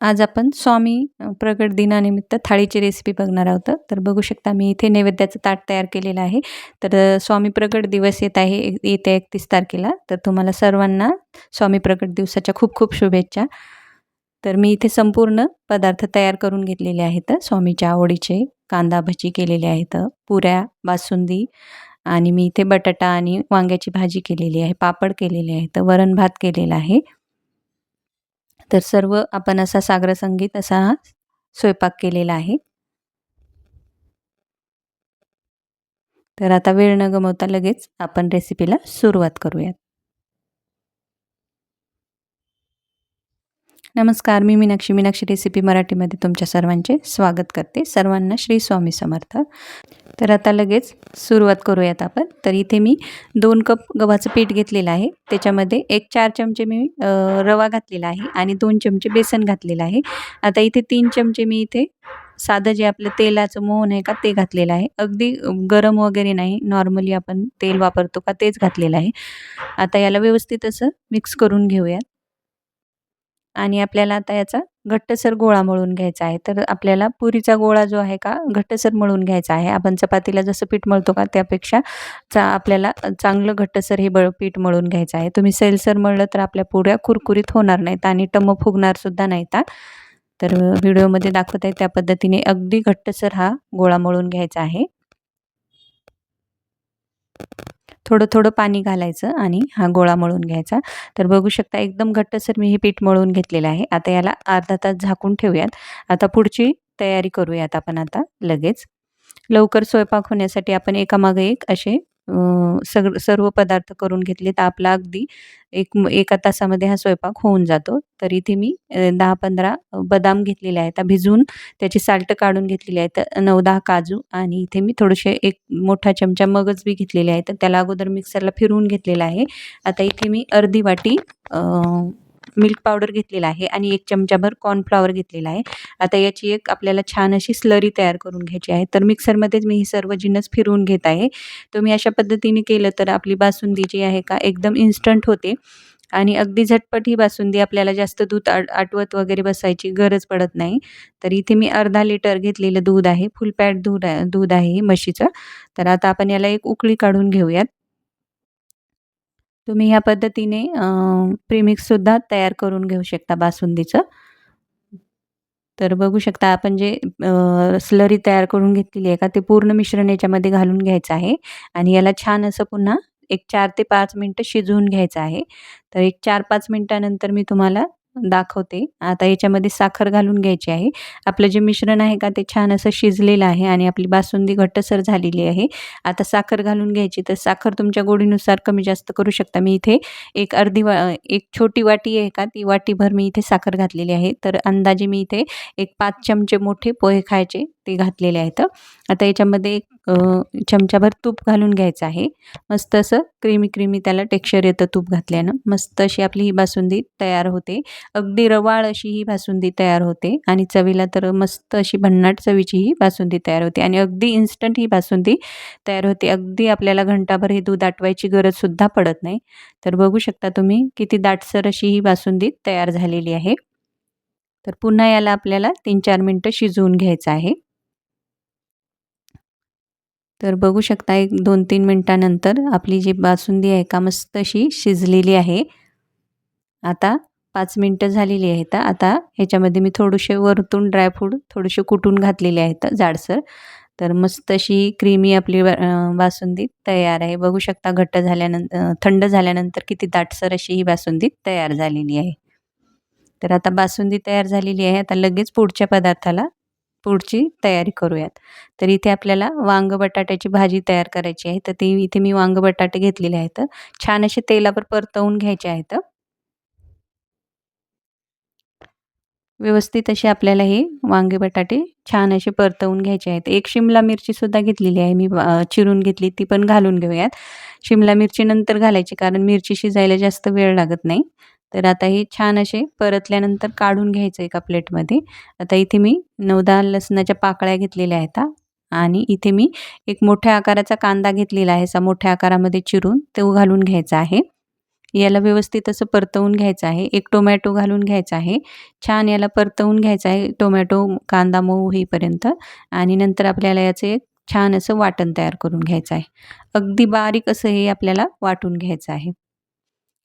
आज आपण स्वामी प्रगट दिनानिमित्त थाळीची रेसिपी बघणार आहोत. तर बघू शकता मी इथे नैवेद्याचं ताट तयार केलेलं आहे. तर स्वामी प्रगट दिवस येत आहे येत्या एकतीस तारखेला. तर तुम्हाला सर्वांना स्वामी प्रगट दिवसाच्या खूप खूप शुभेच्छा. तर मी इथे संपूर्ण पदार्थ तयार करून घेतलेले आहेत. स्वामीच्या आवडीचे कांदा भजी केलेले आहेत पुऱ्या बासुंदी आणि मी इथे बटाटा आणि वांग्याची भाजी केलेली आहे पापड केलेले आहेत वरण भात केलेला आहे. तर सर्व आपण असा सागर संगीत असा हा स्वयंपाक केलेला आहे. तर आता वेळ न गमवता लगेच आपण रेसिपीला सुरुवात करूयात. नमस्कार मी मीनाक्षी. मीनाक्षी रेसिपी मराठीमध्ये तुमच्या सर्वांचे स्वागत करते. सर्वांना श्री स्वामी समर्थ. तर आता लगेच सुरुवात करूयात आपण. तर इथे मी दोन कप गव्हाचं पीठ घेतलेलं आहे. त्याच्यामध्ये एक चार चमचे मी रवा घातलेला आहे आणि दोन चमचे बेसन घातलेलं आहे. आता इथे तीन चमचे मी इथे साधं जे आपलं तेलाचं मोहन आहे का ते घातलेलं आहे. अगदी गरम वगैरे नाही. नॉर्मली आपण तेल वापरतो का तेच घातलेलं आहे. आता याला व्यवस्थित असं मिक्स करून घेऊयात. आणि आपल्याला आता याचा घट्टसर गोळा मळून घ्यायचा आहे. तर आपल्याला पुरीचा गोळा जो आहे का घट्टसर मळून घ्यायचा आहे. आपण चपातीला जसं पीठ मळतो का त्यापेक्षा चा आपल्याला चांगलं घट्टसर हे बळ पीठ मळून घ्यायचं आहे. तुम्ही सैलसर मळलं तर आपल्या पुऱ्या कुरकुरीत होणार नाहीत आणि टम्म फुगणारसुद्धा नाहीत. तर व्हिडिओमध्ये दाखवत आहे त्या पद्धतीने अगदी घट्टसर हा गोळा मळून घ्यायचा आहे. थोडं थोडं पाणी घालायचं आणि हा गोळा मळून घ्यायचा. तर बघू शकता एकदम घट्टसर मी हे पीठ मळून घेतलेलं आहे. आता याला अर्धा तास झाकून ठेवूयात. आता पुढची तयारी करूयात आपण आता लगेच. लवकर स्वयंपाक होण्यासाठी आपण एकामागे एक असे सग सर्व पदार्थ करून घेतले तर आपला अगदी. एक एका तासामध्ये हा स्वयंपाक होऊन जातो. तर इथे मी दहा पंधरा बदाम घेतलेले आहेत. भिजवून त्याची साल्ट काढून घेतलेली आहेत नऊ दहा काजू आणि इथे मी थोडेसे एक मोठा चमचा मगज बी घेतलेले आहेत. त्याला अगोदर मिक्सरला फिरवून घेतलेला आहे. आता इथे मी अर्धी वाटी मिल्क पावडर घेतलेला आहे आणि एक चमचाभर कॉर्नफ्लॉवर घेतलेला आहे. आता याची एक आपल्याला छान अशी स्लरी तयार करून घ्यायची आहे. तर मिक्सरमध्येच मी ही सर्व जिन्नस फिरवून घेत आहे. तुम्ही अशा पद्धतीने केलं तर आपली बासुंदी जी आहे का एकदम इन्स्टंट होते. आणि अगदी झटपट ही बासुंदी आपल्याला जास्त दूध आट आटवत वगैरे बसायची गरज पडत नाही. तर इथे मी अर्धा लिटर घेतलेलं दूध आहे. फुल पॅट दूध दूध आहे हे म्हशीचं. तर आता आपण याला एक उकळी काढून घेऊयात. तुम्ही ह्या पद्धतीने प्रीमिक्ससुद्धा तयार करून घेऊ शकता बासुंदीचं. तर बघू शकता आपण जे स्लरी तयार करून घेतलेली आहे का ते पूर्ण मिश्रण याच्यामध्ये घालून घ्यायचं आहे. आणि याला छान असं पुन्हा एक चार ते पाच मिनटं शिजवून घ्यायचं आहे. तर एक चार पाच मिनटानंतर मी तुम्हाला दाखवते. आता याच्यामध्ये साखर घालून घ्यायची आहे. आपलं जे मिश्रण आहे का ते छान असं शिजलेलं आहे आणि आपली बासुंदी घट्टसर झालेली आहे. आता साखर घालून घ्यायची तर साखर तुमच्या गोडीनुसार कमी जास्त करू शकता. मी इथे एक अर्धी वा एक छोटी वाटी आहे का ती वाटीभर मी इथे साखर घातलेली आहे. तर अंदाजे मी इथे एक पाच चमचे मोठे पोहे खायचे ते घातलेले आहेत. आता याच्यामध्ये एक चमचाभर तूप घालून घ्यायचं आहे. मस्त असं क्रीमी क्रीमी त्याला टेक्स्चर येतं तूप घातल्यानं. मस्त अशी आपली ही बासुंदी तयार होते. अगदी रवाळ अशी ही बासुंदी तयार होते. आणि चवीला तर मस्त अशी भन्नाट चवीची ही बासुंदी तयार होते. आणि अगदी इन्स्टंट ही बासुंदी तयार होते. अगदी आपल्याला घंटाभर हे दूध आटवायची गरजसुद्धा पडत नाही. तर बघू शकता तुम्ही किती दाटसर अशी ही बासुंदी तयार झालेली आहे. तर पुन्हा याला आपल्याला तीन चार मिनटं शिजवून घ्यायचं आहे. तर बघू शकता एक दोन तीन मिनटानंतर आपली जी बासुंदी आहे का मस्त अशी शिजलेली आहे. आता पाच मिनटं झालेली आहेत. आता ह्याच्यामध्ये मी थोडेसे वरतून ड्रायफ्रूट थोडेसे कुटून घातलेले आहेत जाडसर. तर मस्त अशी क्रीमी आपली बासुंदी तयार आहे. बघू शकता घट्ट झाल्यानंतर थंड झाल्यानंतर किती दाटसर अशी ही बासुंदी तयार झालेली आहे. तर आता बासुंदी तयार झालेली आहे. आता लगेच पुढच्या पदार्थाला पुढची तयारी करूयात. तर इथे आपल्याला वांग बटाट्याची भाजी तयार करायची आहे. तर ते इथे मी वांग बटाटे घेतलेले आहेत. छान असे तेलावर परतवून घ्यायचे आहेत. व्यवस्थित असे आपल्याला हे वांगे बटाटे छान असे परतवून घ्यायचे आहेत. एक शिमला मिरचीसुद्धा घेतलेली आहे मी चिरून घेतली. ती पण घालून घेऊयात. शिमला मिरची नंतर घालायची कारण मिरची शिजायला जास्त वेळ लागत नाही. तर आता हे छान असे परतल्यानंतर काढून घ्यायचं एका प्लेटमध्ये. आता इथे मी नऊ दहा लसणाच्या पाकळ्या घेतलेल्या आहेत आणि इथे मी एक मोठ्या आकाराचा कांदा घेतलेला आहे असा मोठ्या आकारामध्ये चिरून तो घालून घ्यायचा आहे. याला व्यवस्थित असं परतवून घ्यायचं आहे. एक टोमॅटो घालून घ्यायचा आहे. छान याला परतवून घ्यायचं आहे टोमॅटो कांदा मऊ होईपर्यंत. आणि नंतर आपल्याला याचं एक छान असं वाटण तयार करून घ्यायचं आहे. अगदी बारीक असं हे आपल्याला वाटून घ्यायचं आहे.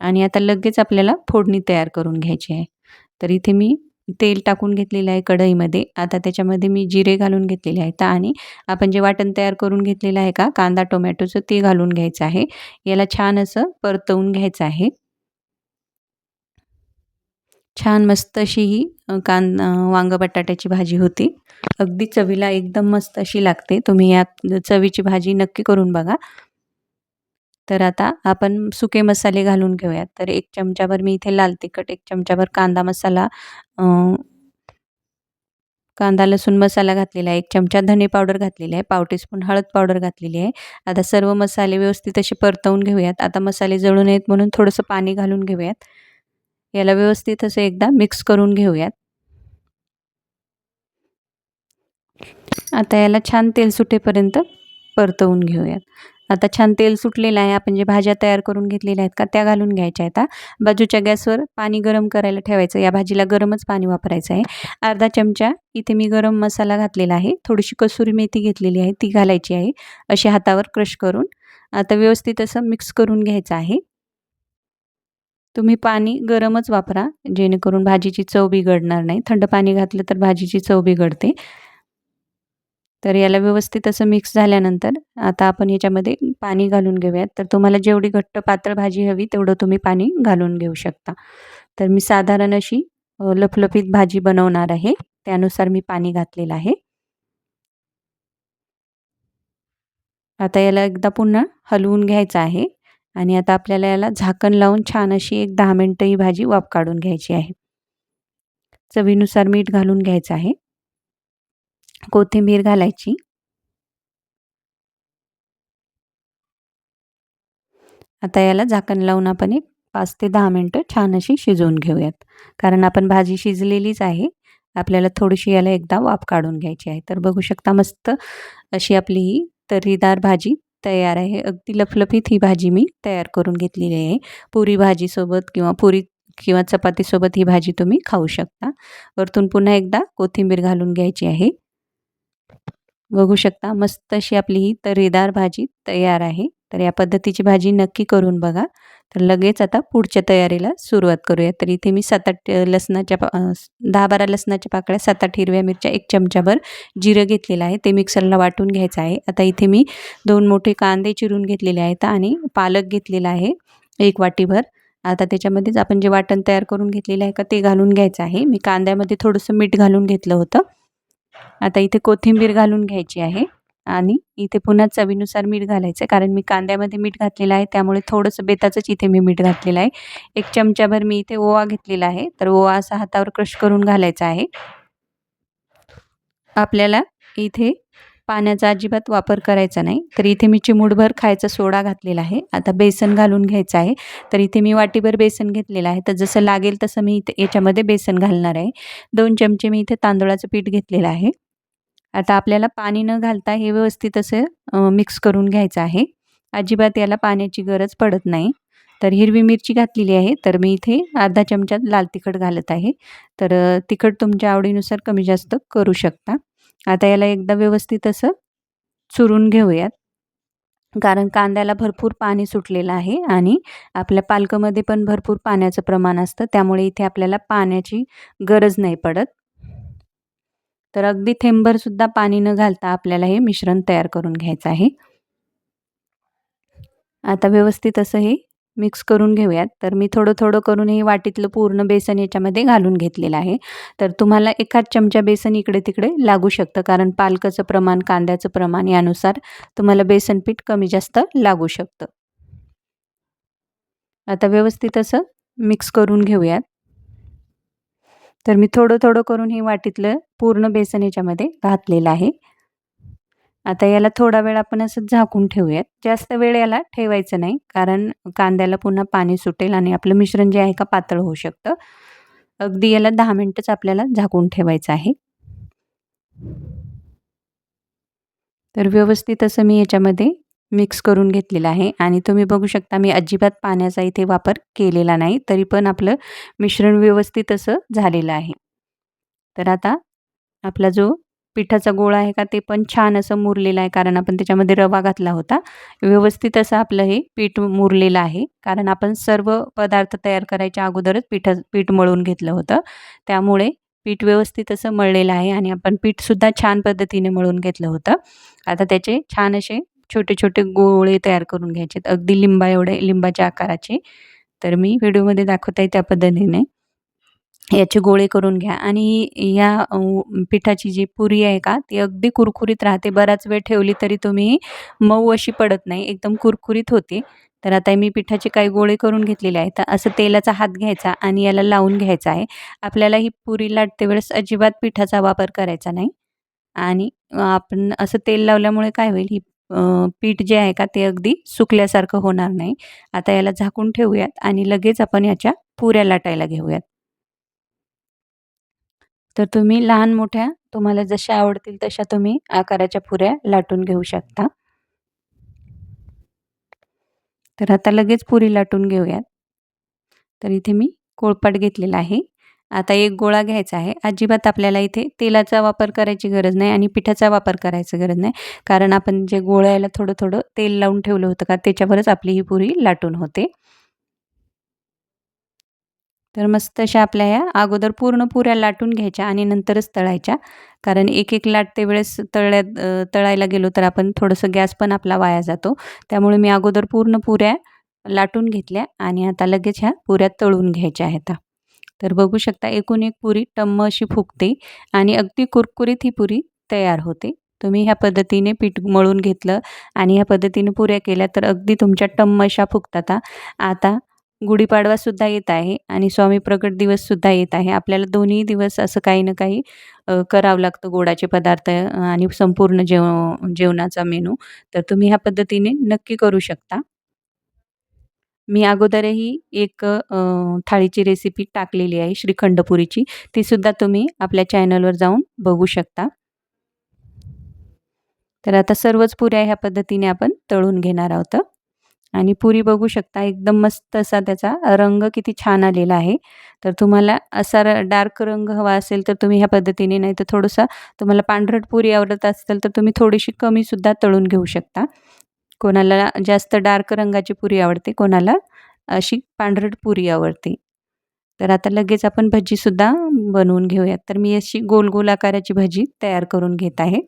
आणि आता लगेच आपल्याला फोडणी तयार करून घ्यायची आहे. तर इथे मी तेल टाकून घेतलेलं आहे कढईमध्ये. आता त्याच्यामध्ये मी जिरे घालून घेतलेले आहेत आणि आपण जे वाटण तयार करून घेतलेलं आहे का कांदा टोमॅटोचं ते घालून घ्यायचं आहे. याला छान असं परतवून घ्यायचं आहे. छान मस्त अशी ही कां वांग बटाट्याची भाजी होती. अगदी चवीला एकदम मस्त अशी लागते. तुम्ही या चवीची भाजी नक्की करून बघा. तर आता आपण सुके मसाले घालून घेऊयात. तर एक चमचाभर मी इथे लाल तिखट एक चमचाभर कांदा मसाला कांदा लसूण मसाला घातलेला आहे एक चमचा धने पावडर घातलेली आहे पाव टीस्पून हळद पावडर घातलेली आहे. आता सर्व मसाले व्यवस्थित असे परतवून घेऊयात. आता मसाले जळून येत म्हणून थोडंसं पाणी घालून घेऊयात. याला व्यवस्थित असं एकदा मिक्स करून घेऊयात. आता याला छान तेल सुटेपर्यंत परतवून घेऊयात. आता छान तेल सुटलेलं आहे. आपण जे भाज्या तयार करून घेतलेल्या आहेत का त्या घालून घ्यायच्या आहेत बाजूच्या गॅसवर पाणी गरम करायला ठेवायचं. या भाजीला गरमच पाणी वापरायचं आहे. अर्धा चमचा इथे मी गरम मसाला घातलेला आहे. थोडीशी कसुरी मेथी घेतलेली आहे. ती घालायची आहे. अशी हातावर क्रश करून. आता व्यवस्थित असं मिक्स करून घ्यायचं आहे. तुम्ही पाणी गरमच वापरा. जेणेकरून भाजीची चव बिघडणार नाही. थंड पाणी घातलं तर भाजीची चव बिघडते. तर याला व्यवस्थित असं मिक्स झाल्यानंतर आता आपण याच्यामध्ये पाणी घालून घेऊयात. तर तुम्हाला जेवढी घट्ट पातळ भाजी हवी तेवढं तुम्ही पाणी घालून घेऊ शकता. तर मी साधारण अशी लफलफीत भाजी बनवणार आहे. त्यानुसार मी पाणी घातलेलं आहे. आता याला एकदा पुन्हा हलवून घ्यायचं आहे आणि आता आपल्याला याला झाकण लावून छान अशी एक दहा मिनटं ही भाजी वाफ काढून घ्यायची आहे. चवीनुसार मीठ घालून घ्यायचं आहे. कोथिंबीर घालायची. आता याला झाकण लावून आपण एक पाच ते दहा मिनटं छान अशी शिजवून घेऊयात. कारण आपण भाजी शिजलेलीच आहे. आपल्याला थोडीशी याला एकदा वाफ काढून घ्यायची आहे. तर बघू शकता मस्त अशी आपली ही तर्रीदार भाजी तयार आहे. अगदी लफलफीत ही भाजी मी तयार करून घेतलेली आहे. पुरी भाजीसोबत किंवा पुरी किंवा चपातीसोबत ही भाजी तुम्ही खाऊ शकता. वरतून पुन्हा एकदा कोथिंबीर घालून घ्यायची आहे. बघू शकता मस्त अशी आपली ही तर्रीदार भाजी तयार आहे. तर या पद्धतीची भाजी नक्की करून बघा. तर लगेच आता पुढच्या तयारीला सुरुवात करूया. तर इथे मी सात आठ लसणाच्या पा दहा बारा लसणाच्या पाकळ्या सात आठ हिरव्या मिरच्या एक चमचाभर जिरं घेतलेलं आहे. ते मिक्सरला वाटून घ्यायचं आहे. आता इथे मी दोन मोठे कांदे चिरून घेतलेले आहेत आणि पालक घेतलेला आहे एक वाटीभर. आता त्याच्यामध्येच आपण जे वाटण तयार करून घेतलेलं आहे का ते घालून घ्यायचं आहे. मी कांद्यामध्ये थोडंसं मीठ घालून घेतलं होतं. आता इथे कोथिंबीर घालून घ्यायची आहे आणि इथे पुन्हा चवीनुसार मीठ घालायचं आहे कारण मी कांद्यामध्ये मीठ घातलेलं आहे त्यामुळे थोडंसं बेताचंच इथे मी मीठ घातलेलं आहे. एक चमचाभर मी इथे ओवा घेतलेला आहे तर ओवा असा हातावर क्रश करून घालायचा आहे. आपल्याला इथे पाण्याचा अजिबात वापर करायचा नाही. तर इथे मी चिमूटभर खायचा सोडा घातलेला आहे. आता बेसन घालून घ्यायचं आहे. तर इथे मी वाटीभर बेसन घेतलेलं आहे. तर जसं लागेल तसं मी इथे याच्यामध्ये बेसन घालणार आहे. दोन चमचे मी इथे तांदूळाचं पीठ घेतलेलं आहे. आता आपल्याला पाणी न घालता हे व्यवस्थित असं मिक्स करून घ्यायचं आहे. अजिबात याला पाण्याची गरज पडत नाही. तर हिरवी मिरची घातलेली आहे. तर मी इथे अर्धा चमचा लाल तिखट घालत आहे. तर तिखट तुमच्या आवडीनुसार कमी जास्त करू शकता. आता याला एकदा व्यवस्थित असं चुरून घेऊयात. कारण कांद्याला भरपूर पाणी सुटलेलं आहे आणि आपल्या पालकमध्ये पण भरपूर पाण्याचं प्रमाण असतं. त्यामुळे इथे आपल्याला पाण्याची गरज नाही पडत. तर अगदी थेंबरसुद्धा पाणी न घालता आपल्याला हे मिश्रण तयार करून घ्यायचं आहे. आता व्यवस्थित असं हे मिक्स करून घेऊयात. तर मी थोडं थोडं करून हे वाटीतलं पूर्ण बेसन याच्यामध्ये घालून घेतलेलं आहे. तर तुम्हाला एकाच चमचा बेसन इकडे तिकडे लागू शकतं कारण पालकाचं प्रमाण कांद्याचं प्रमाण यानुसार तुम्हाला बेसन पीठ कमी जास्त लागू शकतं. आता व्यवस्थित असं मिक्स करून घेऊयात. तर मी थोडं थोडं करून हे वाटीतलं पूर्ण बेसन याच्यामध्ये घातलेलं आहे. आता याला थोडा वेळ आपण असं झाकून ठेवूयात. जास्त वेळ याला ठेवायचं नाही कारण कांद्याला पुन्हा पाणी सुटेल आणि आपलं मिश्रण जे आहे का पातळ होऊ शकतं. अगदी याला दहा मिनटंच आपल्याला झाकून ठेवायचं आहे. तर व्यवस्थित असं मी याच्यामध्ये मिक्स करून घेतलेलं आहे आणि तुम्ही बघू शकता मी अजिबात पाण्याचा इथे वापर केलेला नाही तरी पण आपलं मिश्रण व्यवस्थित असं झालेलं आहे. तर आता आपला जो पिठाचा गोळा आहे का ते पण छान असं मुरलेलं आहे कारण आपण त्याच्यामध्ये रवा घातला होता. व्यवस्थित असं आपलं हे पीठ मुरलेलं आहे कारण आपण सर्व पदार्थ तयार करायच्या अगोदरच पिठा पीठ मळून घेतलं होतं. त्यामुळे पीठ व्यवस्थित असं मळलेलं आहे आणि आपण पीठसुद्धा छान पद्धतीने मळून घेतलं होतं. आता त्याचे छान असे छोटे छोटे गोळे तयार करून घ्यायचे अगदी लिंबा एवढे लिंबाच्या आकाराचे. तर मी व्हिडिओमध्ये दाखवत आहे त्या पद्धतीने. याचे गोळे करून घ्या. आणि या पिठाची जी पुरी आहे का ती अगदी कुरकुरीत राहते. बराच वेळ ठेवली तरी तुम्ही मऊ अशी पडत नाही. एकदम कुरकुरीत होते. तर आता मी पिठाचे काही गोळे करून घेतलेले आहेत. तर असं तेलाचा हात घ्यायचा आणि याला लावून घ्यायचा आहे. आपल्याला ही पुरी लाटते वेळेस अजिबात पिठाचा वापर करायचा नाही. आणि आपण असं तेल लावल्यामुळे काय होईल ही पीठ जे आहे का ते अगदी सुकल्यासारखं होणार नाही. आता याला झाकून ठेवूयात आणि लगेच आपण याच्या पुऱ्या लाटायला घेऊयात. तर तुम्ही लहान मोठ्या तुम्हाला जशा आवडतील तशा तुम्ही आकाराच्या पुऱ्या लाटून घेऊ शकता. तर आता लगेच पुरी लाटून घेऊयात. तर इथे मी कोळपाट घेतलेला आहे. आता एक गोळा घ्यायचा आहे. अजिबात आपल्याला इथे तेलाचा वापर करायची गरज नाही आणि पिठाचा वापर करायची गरज नाही. कारण आपण जे गोळ्याला थोडं थोडं तेल लावून ठेवलं होतं का त्याच्यावरच आपली ही पुरी लाटून होते. तर मस्त अशा आपल्या ह्या अगोदर पूर्ण पुऱ्या लाटून घ्यायच्या आणि नंतरच तळायच्या. कारण एक एक लाटते वेळेस तळ्यात तळायला गेलो तर आपण थोडंसं गॅस पण आपला वाया जातो. त्यामुळे मी अगोदर पूर्ण पुऱ्या लाटून घेतल्या आणि आता लगेच ह्या पुऱ्या तळून घ्यायच्या आहेत. तर बघू शकता एकूण एक पुरी टम्म अशी फुगते आणि अगदी कुरकुरीत ही पुरी तयार होते. तुम्ही ह्या पद्धतीने पीठ मळून घेतलं आणि ह्या पद्धतीने पुऱ्या केल्या तर अगदी तुमच्या टम्म अशा फुगतात आता गुढीपाडवासुद्धा येत आहे आणि स्वामी प्रकट दिवससुद्धा येत आहे. आपल्याला दोन्ही दिवस असं काही ना काही करावं लागतं गोडाचे पदार्थ आणि संपूर्ण जेव जेवणाचा मेनू. तर तुम्ही ह्या पद्धतीने नक्की करू शकता. मी अगोदरही एक थाळीची रेसिपी टाकलेली आहे श्रीखंडपुरीची. तीसुद्धा तुम्ही आपल्या चॅनलवर जाऊन बघू शकता. तर आता सर्वच पुऱ्या ह्या पद्धतीने आपण तळून घेणार आहोत. आणि पुरी बघू शकता एकदम मस्त असा त्याचा रंग किती छान आलेला आहे. तर तुम्हाला असा डार्क रंग हवा असेल तर तुम्ही ह्या पद्धतीने नाही तर थोडंसं तुम्हाला पांढरट पुरी आवडत असेल तर तुम्ही थोडीशी कमीसुद्धा तळून घेऊ शकता. कोणाला जास्त डार्क रंगाची पुरी आवडते कोणाला अशी पांढरट पुरी आवडते. तर आता लगेच आपण भजीसुद्धा बनवून घेऊयात. तर मी अशी गोल गोल आकाराची भजी तयार करून घेत आहे.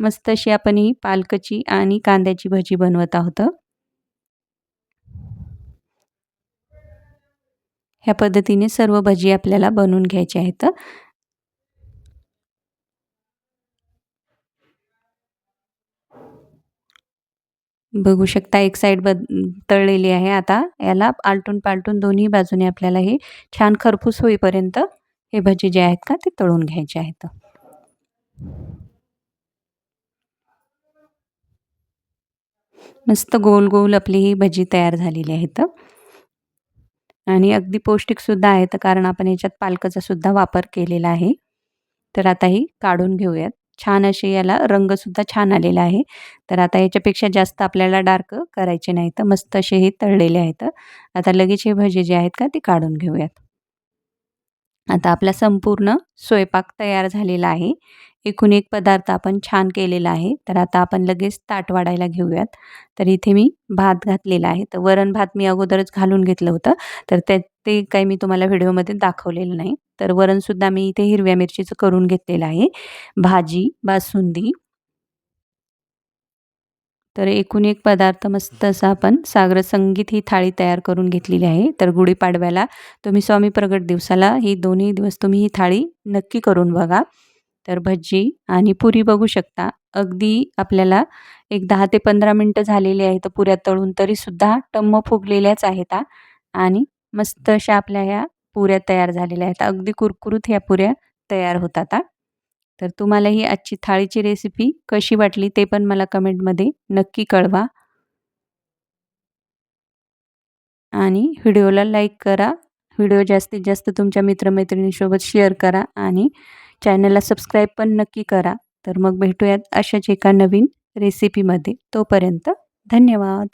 मस्त अशी आपण ही पालकची आणि कांद्याची भजी बनवत आहोत. ह्या पद्धतीने सर्व भजी आपल्याला बनवून घ्यायचे आहेत. बघू शकता एक साईड बद तळलेली आहे आता. याला आलटून पालटून दोन्ही बाजूने आपल्याला हे छान खरपूस होईपर्यंत हे भजी जे आहेत का ते तळून घ्यायचे आहेत. मस्त गोल गोल आपली ही भजी तयार झालेली आहेत. आणि अगदी पौष्टिकसुद्धा आहेत कारण आपण याच्यात पालकाचा सुद्धा वापर केलेला आहे. तर आता ही काढून घेऊयात. छान असे याला रंगसुद्धा छान आलेला आहे. तर आता याच्यापेक्षा जास्त आपल्याला डार्क करायचे नाही तर मस्त असे हे तळलेले आहेत. आता लगेच हे भजे जे आहेत का ते काढून घेऊयात. आता आपला संपूर्ण स्वयंपाक तयार झालेला आहे. एकूण एक पदार्थ आपण छान केलेला आहे. तर आता आपण लगेच ताट वाढायला घेऊयात. तर इथे मी भात घातलेला आहे. तर वरण भात मी अगोदरच घालून घेतलं होतं. तर ते ते काही मी तुम्हाला व्हिडिओमध्ये दाखवलेलं नाही. तर वरणसुद्धा मी इथे हिरव्या मिरचीचं करून घेतलेलं आहे. भाजी बासुंदी. तर एकूण एक पदार्थ मस्त असा आपण सागर संगीत ही थाळी तयार करून घेतलेली आहे. तर गुढीपाडव्याला तुम्ही स्वामी प्रगट दिवसाला ही दोन्ही दिवस तुम्ही ही थाळी नक्की करून बघा. तर भजी आणि पुरी बघू शकता. अगदी आपल्याला एक दहा ते पंधरा मिनटं झालेली आहेत पुऱ्या तळून तरीसुद्धा टम्म फुगलेल्याच आहेत आणि मस्त अशा आपल्या ह्या पुऱ्या तयार झालेल्या आहेत. अगदी कुरकुरीत ह्या पुऱ्या तयार होतात तर तुम्हाला ही आजची थाळीची रेसिपी कशी वाटली ते पण मला कमेंटमध्ये नक्की कळवा. आणि व्हिडिओला लाईक करा. व्हिडिओ जास्तीत जास्त तुमच्या मित्रमैत्रिणीसोबत शेअर करा. आणि चॅनलला सबस्क्राईब पण नक्की करा. तर मग भेटूयात अशाच एका नवीन रेसिपीमध्ये तोपर्यंत धन्यवाद.